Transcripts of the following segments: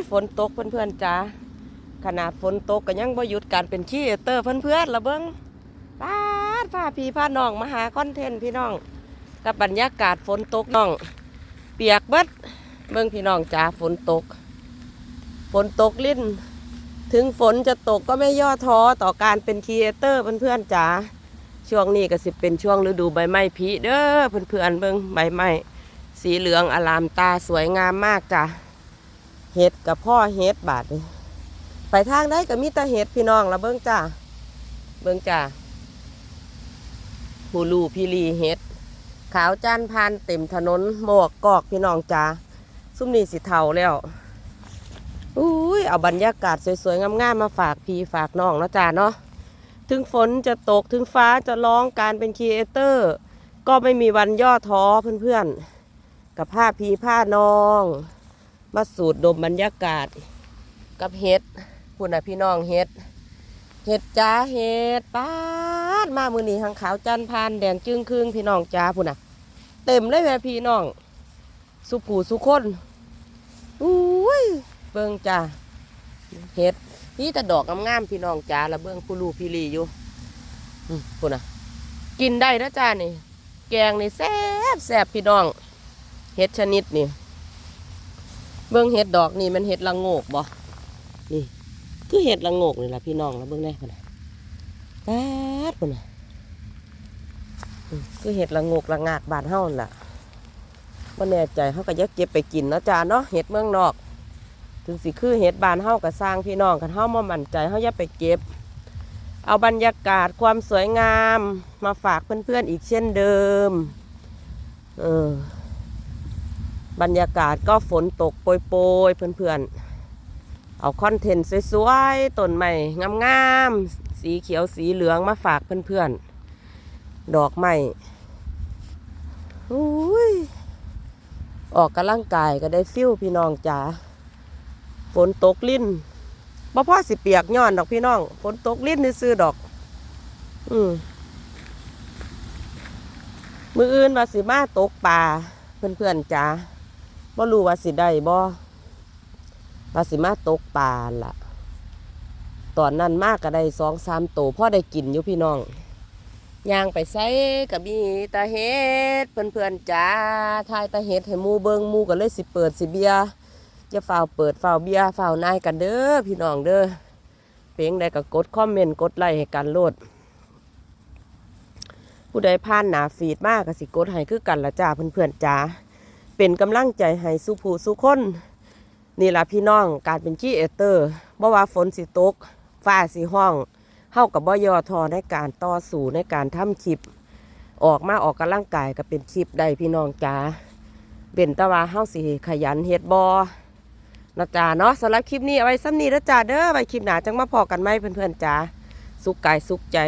ยฝนตกเพื่อนๆจ้าขนาดฝนตกก็ยังบ่หยุดการเป็นขี้เตอร์เพื่อนๆละเบิ้งป้าดพาพี่พาน้องมาหาคอนเทนต์พี่น้อง กับบรรยากาศฝนตกน้อง เปียกเบิดเบิ้งพี่น้องจ้าฝนตก ฝนตกลิ้น ถึงฝนจะตกก็ไม่ย่อท้อต่อการเป็นครีเอเตอร์เพื่อนๆจ๋าช่วงนี้ก็สิเป็นช่วงฤดูใบไม้ผลิเด้อเพื่อนๆเบิ่งใบไม้สีเหลืองอลามตาสวยงามมากจ้ะ เห็ดกับพ่อเห็ดบาดนี่ไปทางได้ก็มีแต่เห็ดพี่น้องละเบิ่งจ้าเบิ่งจ้าหูลูพี่ลีเห็ด ขาวจานพานเต็มถนนหมวกกอกพี่น้องจ้าซุ่มนี่สิเทาแล้วอุ้ยเอาบรรยากาศสวยๆงามๆมาฝากพี่ฝากน้องนะจ้าเนาะถึงฝนจะตกถึงฟ้าจะร้องการเป็นครีเอเตอร์ ก็ไม่มีวันย่อท้อเพื่อนๆกับผ้าพีผ้าน้อง มาสูดดมบรรยากาศ กับเห็ดคุณน่ะพี่น้องเห็ดเห็ดจ้าเห็ดป้าดมามือนี้ทางขาวจันพานแดงจึ้งครึ่งพี่น้องจ้าพุ่นน่ะ เต็มเลยแม่พี่น้อง สุผูสุคนอุ้ยเบิ่งจ้าเห็ดนี่แต่ดอกงามๆพี่น้องจ้าละเบิ่งผู้ลูพี่ลีอยู่พุ่นน่ะ กินได้นะจ้านี่ แกงนี่แซ่บแซ่บพี่น้องเห็ดชนิดนี่ เบิ่งเห็ดดอกนี่มันเห็ดละโงกบ่นี่คือเห็ดละโงกนี่ล่ะพี่น้องและเบิ่งได้พุ่นน่ะแป๊ดพุ่นน่ะคือเห็ดละโงกละงากบานเฮานั่นล่ะบ่แน่ใจเฮาก็อยักเก็บไปกินเนาะจ้าเนาะเห็ดเมืองนอก ถึงสิคือเห็ดบานเฮากับสร้างพี่น้องกันเฮามามั่นใจเฮายาไปเก็บ เอาบรรยากาศความสวยงามมาฝากเพื่อนๆอีกเช่นเดิม เออ บรรยากาศก็ฝนตกโปรยๆเพื่อนๆ เอาคอนเทนต์สวยๆต้นใหม่งามๆ สีเขียวสีเหลืองมาฝากเพื่อนๆ ดอกไม้อุ้ยออกกำลังกายก็ได้ฟิลพี่น้องจ๋าฝนตกลิ้นบ่พ่อสิเปียกย้อนดอกพี่น้องฝนตกลิ้นนี่ซื้อดอก อืมมืออื่นว่าสิมาตกปลาเพื่อนๆจ้า บ่รู้ว่าสิได้บ่ว่าสิมาตกปลาล่ะ ตอนนั้นมากก็ได้สองสามโตพ่อได้กินอยู่พี่น้องย่างไปใส่กับมีตาเฮ็ดเพื่อนๆจ้าทายตาเฮ็ดให้หมูเบิงหมูก็เลยสิเปิดสิเบียจะฝ่าเปิดฝ่าเบียฝ่านายกันเด้อพี่น้องเด้อเพลงใดก็กดคอมเมนต์กดไลค์ให้กันโลด ผู้ใดผ่านหนาฟีดมากก็สิกดให้คือกันละจ้าเพื่อนๆจ้า เป็นกำลังใจให้สุผู้สุคนนี่ล่ะพี่น้องการเป็นขี้เอเตอร์บ่ว่าฝนสิตกฟ้าสิห้องเฮากับบ่ยอทอในการต่อสู้ในการทำคลิป ออกมาออกกำลังกายก็เป็นคลิปได้พี่น้องจ้าเป็นตะว่าเฮาสิขยันเฮ็ดบ่นะจ๊ะเนาะสำหรับคลิปนี้เอาไว้ซ้ำนี้นะจ๊ะเด้อไว้คลิปหน้าจังมาพอกันไหมเพื่อนๆจ้าสุขกายสุขใจ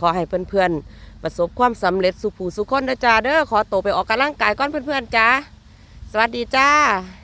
ขอให้เพื่อนๆประสบความสำเร็จสุขผู้สุขคนนะจ๊ะเด้อขอตัวไปออกกำลังกายก่อนเพื่อนๆจ้า สวัสดีจ้า